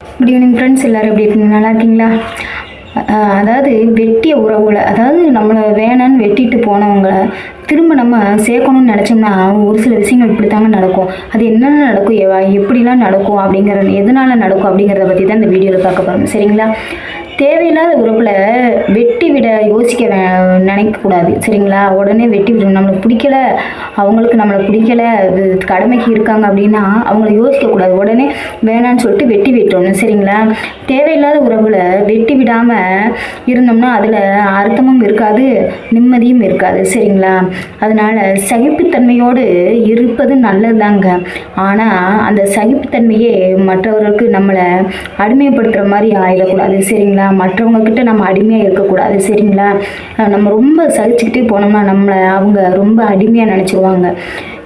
Good evening friends எல்லோரும் எப்படி இருக்கீங்க? நல்லா இருக்கீங்களா? அதாவது வெட்டிய உறவுகளை அதாவது நம்மளை வேணான்னு வெட்டிட்டு போனவங்களை திரும்ப நம்ம சேர்க்கணும்னு நினச்சோம்னா ஒரு சில விஷயங்கள் இப்படி தாங்க நடக்கும். அது என்னென்ன நடக்கும் எப்படிலாம் நடக்கும் அப்படிங்கிறது எதனால் நடக்கும் அப்படிங்கிறத பற்றி தான் இந்த வீடியோவில் பார்க்க போகிறோம் சரிங்களா? தேவையில்லாத உறவில் வெட்டி விட யோசிக்க வே- நினைக்கக்கூடாது சரிங்களா? உடனே வெட்டி விடணும் நம்மளுக்கு பிடிக்கல அவங்களுக்கு நம்மளை பிடிக்கல கடமைக்கு இருக்காங்க அப்படின்னா அவங்கள யோசிக்கக்கூடாது உடனே வேணான்னு சொல்லிட்டு வெட்டி விட்டுறணும் சரிங்களா? தேவையில்லாத உறவில் வெட்டி விடாமல் இருந்தோம்னா அதில் அர்த்தமும் இருக்காது நிம்மதியும் இருக்காது சரிங்களா? அதனால் சகிப்புத்தன்மையோடு இருப்பது நல்லதுதாங்க. ஆனால் அந்த சகிப்புத்தன்மையே மற்றவர்களுக்கு நம்மளை அடிமைப்படுத்துகிற மாதிரி ஆயிடக்கூடாது சரிங்களா? மற்றவங்க கிட்ட நம்ம அடிமையாக இருக்கக்கூடாது சரிங்களா? நம்ம ரொம்ப சகிச்சுக்கிட்டே போனோம்னா நம்மளை அவங்க ரொம்ப அடிமையாக நினச்சிருவாங்க.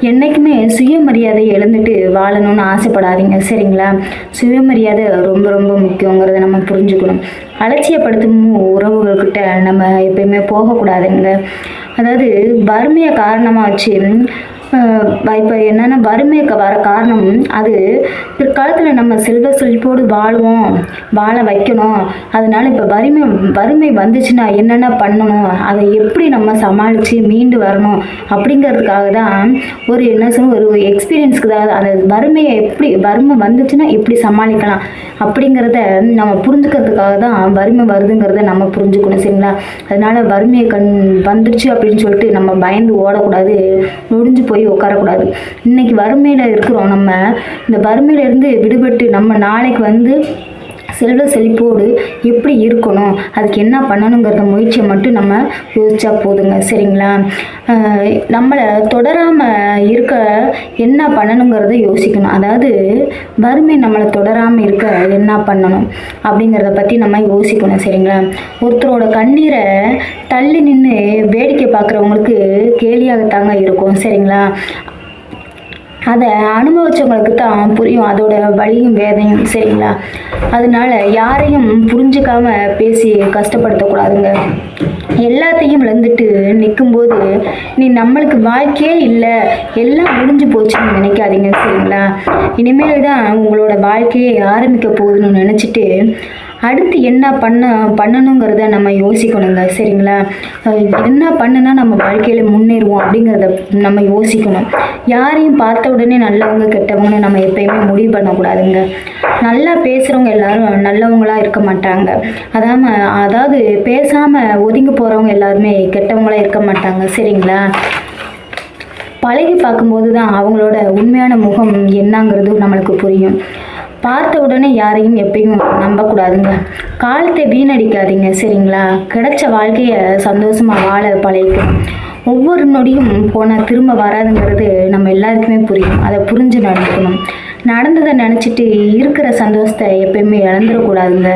என்றைக்குமே சுயமரியாதை இழந்துட்டு வாழணும்னு ஆசைப்படாதீங்க சரிங்களா? சுயமரியாதை ரொம்ப ரொம்ப முக்கியங்கிறத நம்ம புரிஞ்சுக்கணும். அலட்சியப்படுத்தும் உறவுகள்கிட்ட நம்ம எப்பயுமே போகக்கூடாதுங்க. அதாவது வறுமையை காரணமாக வச்சு இப்போ என்னென்னா வறுமைக்கு வர காரணம் அது பிற்காலத்தில் நம்ம செல்வ செழிப்போடு வாழுவோம் வாழ வைக்கணும். அதனால் இப்போ வறுமை வறுமை வந்துச்சுன்னா என்னென்ன பண்ணணும்? அதை எப்படி நம்ம சமாளித்து மீண்டு வரணும்? அப்படிங்கிறதுக்காக தான் ஒரு என்ன சொல்ல ஒரு எக்ஸ்பீரியன்ஸ்க்கு தான் அந்த வறுமையை எப்படி வறுமை வந்துச்சுன்னா எப்படி சமாளிக்கலாம்? அப்படிங்கிறத நம்ம புரிஞ்சுக்கிறதுக்காக தான் வறுமை வருதுங்கிறத நம்ம புரிஞ்சுக்கணும் சரிங்களா? அதனால வறுமையை கண் வந்துடுச்சு அப்படின்னு சொல்லிட்டு நம்ம பயந்து ஓடக்கூடாது. முடிஞ்சு போய் உட்காரக்கூடாது. இன்னைக்கு வறுமையில் இருக்கிறோம் நம்ம. இந்த வறுமையிலேருந்து விடுபட்டு நம்ம நாளைக்கு வந்து செல்வ செழிப்போடு எப்படி இருக்கணும் அதுக்கு என்ன பண்ணணுங்கிறத முயற்சியை மட்டும் நம்ம யோசிச்சா போதுங்க. சரிங்களா? நம்மளை தொடராமல் இருக்க என்ன பண்ணணுங்கிறத யோசிக்கணும். அதாவது வறுமை நம்மளை தொடராமல் இருக்க என்ன பண்ணணும் அப்படிங்கிறத பற்றி நம்ம யோசிக்கணும். சரிங்களா? ஒருத்தரோட கண்ணீரை தள்ளி நின்று வேடிக்கை பார்க்குறவங்களுக்கு வெளியாகத்தாங்க இருக்கும் சரிங்களா? அதை அனுபவிச்சவங்களுக்கு தான் புரியும் அதோட வழியும் வேதையும் சரிங்களா? அதனால யாரையும் புரிஞ்சுக்காம பேசி கஷ்டப்படுத்தக்கூடாதுங்க. எல்லாத்தையும் இழந்துட்டு நிற்கும்போது நீ நம்மளுக்கு வாழ்க்கையே இல்லை. எல்லாம் முடிஞ்சு போச்சுன்னு நினைக்காதீங்க சரிங்களா? இனிமேல் தான் உங்களோட வாழ்க்கையை ஆரம்பிக்க போகுதுன்னு நினச்சிட்டு அடுத்து என்ன பண்ண பண்ணணுங்கிறத நம்ம யோசிக்கணுங்க சரிங்களா? என்ன பண்ணுனா நம்ம வாழ்க்கையில் முன்னேறுவோம் அப்படிங்கிறத நம்ம யோசிக்கணும். யாரையும் பார்த்த உடனே நல்லவங்க கெட்டவங்கன்னு நம்ம எப்பயுமே முடிவு பண்ணக்கூடாதுங்க. நல்லா பேசுகிறவங்க எல்லாரும் நல்லவங்களா இருக்க மாட்டாங்க. அதாம அதாவது பேசாமல் ஒதுங்கி போகிறவங்க எல்லாருமே கெட்டவங்களா இருக்க மாட்டாங்க. சரிங்களா? பழகி பார்க்கும்போது தான் அவங்களோட உண்மையான முகம் என்னங்கிறது நம்மளுக்கு புரியும். பார்த்த உடனே யாரையும் எப்பயும் நம்பக்கூடாதுங்க. காலத்தை வீணடிக்காதீங்க. சரிங்களா? கிடைச்ச வாழ்க்கையை சந்தோஷமாக வாழ பழகிக்கணும். ஒவ்வொரு நொடியும் போனால் திரும்ப வராதுங்கிறது நம்ம எல்லாருக்குமே புரியும். அதை புரிஞ்சு நடக்கணும் நடந்ததை நினச்சிட்டு இருக்கிற சந்தோஷத்தை எப்பயுமே இழந்துடக்கூடாதுங்க.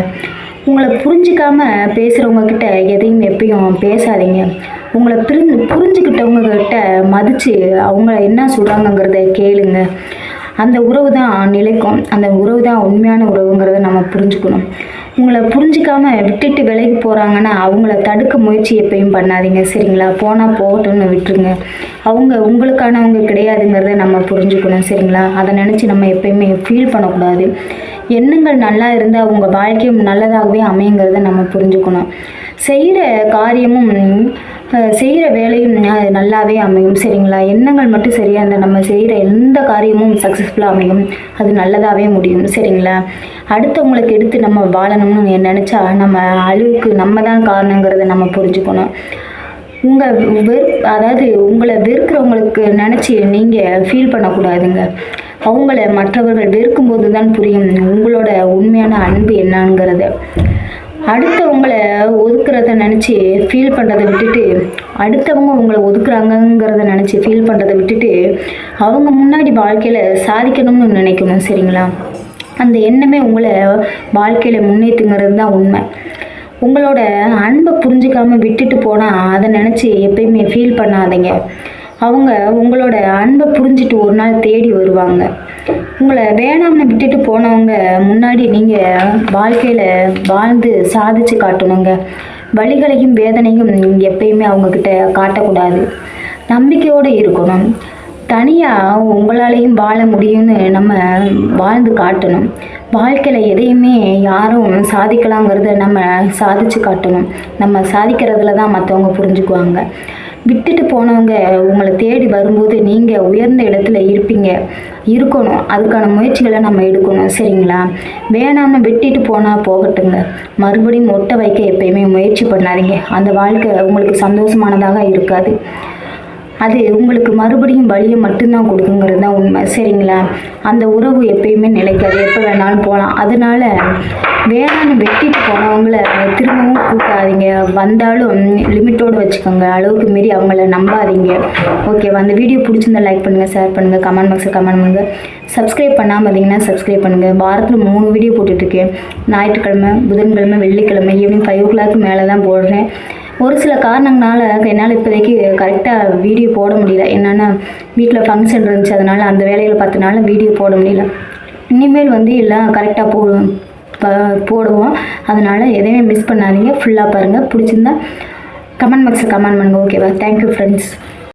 உங்களை புரிஞ்சிக்காம பேசுகிறவங்க கிட்ட எதையும் எப்பயும் பேசாதீங்க. உங்களை புரிஞ்சு புரிஞ்சுக்கிட்டவங்க கிட்ட மதித்து அவங்க என்ன சொல்கிறாங்கங்கிறத கேளுங்க. அந்த உறவு தான் நிலைக்கும். அந்த உறவு தான் உண்மையான உறவுங்கிறத நம்ம புரிஞ்சுக்கணும். உங்களை புரிஞ்சிக்காம விட்டுட்டு விலைக்கு போகிறாங்கன்னா அவங்கள தடுக்க முயற்சி எப்பயும் பண்ணாதீங்க. சரிங்களா? போனால் போகட்டும்னு விட்டுருங்க. அவங்க உங்களுக்கானவங்க கிடையாதுங்கிறத நம்ம புரிஞ்சுக்கணும். சரிங்களா? அதை நினச்சி நம்ம எப்பயுமே ஃபீல் பண்ணக்கூடாது. எண்ணங்கள் நல்லா இருந்தால் உங்கள் வாழ்க்கையும் நல்லதாகவே அமையுங்கிறத நம்ம புரிஞ்சுக்கணும். செய்கிற காரியமும் செய்கிற வேலையும் அது நல்லாவே அமையும் சரிங்களா? எண்ணங்கள் மட்டும் சரியாக இருந்தால் நம்ம செய்கிற எந்த காரியமும் சக்ஸஸ்ஃபுல்லாக அமையும். அது நல்லதாகவே முடியும் சரிங்களா? அடுத்தவங்களுக்கு எடுத்து நம்ம வாழணும்னு நினச்சா நம்ம அழிவுக்கு நம்ம தான் காரணங்கிறத நம்ம புரிஞ்சுக்கணும். உங்கள் வெறு அதாவது உங்களை வெறுக்கிறவங்களுக்கு நினச்சி நீங்கள் ஃபீல் பண்ணக்கூடாதுங்க. அவங்கள மற்றவர்கள் வெறுக்கும்போது தான் புரியும் உங்களோட உண்மையான அன்பு என்னங்கிறது. அடுத்தவங்களை ஒதுக்குறத நினச்சி ஃபீல் பண்ணுறதை விட்டுட்டு அடுத்தவங்க உங்களை ஒதுக்குறாங்கங்கிறத நினச்சி ஃபீல் பண்ணுறதை விட்டுட்டு அவங்க முன்னாடி வாழ்க்கையில் சாதிக்கணும்னு நினைக்கணும் சரிங்களா? அந்த எண்ணமே உங்களை வாழ்க்கையில் முன்னேற்றுங்கிறது தான் உண்மை. உங்களோட அன்பை புரிஞ்சுக்காமல் விட்டுட்டு போனால் அதை நினச்சி எப்பயுமே ஃபீல் பண்ணாதீங்க. அவங்க உங்களோட அன்பை புரிஞ்சுட்டு ஒரு நாள் தேடி வருவாங்க. உங்களை வேணாம்னு விட்டுட்டு போனவங்க முன்னாடி நீங்கள் வாழ்க்கையில் வாழ்ந்து சாதிச்சு காட்டணுங்க. வழிகளையும் வேதனையும் எப்பயுமே அவங்கக்கிட்ட காட்டக்கூடாது. நம்பிக்கையோடு இருக்கணும். தனியாக உங்களாலையும் வாழ முடியும்னு நம்ம வாழ்ந்து காட்டணும். வாழ்க்கையில் எதையுமே யாரும் சாதிக்கலாங்கிறத நம்ம சாதிச்சு காட்டணும். நம்ம சாதிக்கிறதுல தான் மற்றவங்க புரிஞ்சுக்குவாங்க. விட்டுட்டு போனவங்க உங்களை தேடி வரும்போது நீங்கள் உயர்ந்த இடத்துல இருப்பீங்க. இருக்கணும். அதுக்கான முயற்சிகளை நம்ம எடுக்கணும். சரிங்களா? வேணாம்னு விட்டுட்டு போனால் போகட்டுங்க. மறுபடியும் ஒட்ட வைக்க எப்பயுமே முயற்சி பண்ணாதீங்க. அந்த வாழ்க்கை உங்களுக்கு சந்தோஷமானதாக இருக்காது. அது உங்களுக்கு மறுபடியும் வழியை மட்டும்தான் கொடுக்குங்கிறது தான் உண்மை. சரிங்களா? அந்த உறவு எப்பயுமே நிலைக்காது. எப்போ வேணாலும் போகலாம் அதனால வேணாம்னு வெட்டிட்டு போனவங்கள திரும்பவும் கூட்டாதீங்க. வந்தாலும் லிமிட்டோடு வச்சுக்கோங்க. அளவுக்கு மீறி அவங்கள நம்பாதீங்க. ஓகேவா அந்த வீடியோ பிடிச்சிருந்தா லைக் பண்ணுங்கள் ஷேர் பண்ணுங்கள் கமெண்ட் பாக்ஸில் கமெண்ட் பண்ணுங்கள் சப்ஸ்கிரைப் பண்ணாமல் பார்த்தீங்கன்னா சப்ஸ்கிரைப் பண்ணுங்கள் வாரத்தில் மூணு வீடியோ போட்டுட்ருக்கேன். ஞாயிற்றுக்கிழமை புதன்கிழமை வெள்ளிக்கிழமை ஈவினிங் ஃபைவ் ஓ கிளாக் மேலே தான் போடுறேன். ஒரு சில காரணங்களால் என்னால் இப்போதைக்கு கரெக்டாக வீடியோ போட முடியல. என்னென்னா வீட்டில் ஃபங்க்ஷன் இருந்துச்சு. அதனால் அந்த வேலையில் பார்த்தனால வீடியோ போட முடியல. இனிமேல் வந்து எல்லாம் கரெக்டாக போ போடுவோம். அதனால் எதையுமே மிஸ் பண்ணாதீங்க. ஃபுல்லாக பாருங்கள் பிடிச்சிருந்தா கமெண்ட் பாக்ஸில் கமெண்ட் பண்ணுங்கள் ஓகேவா தேங்க்யூ ஃப்ரெண்ட்ஸ்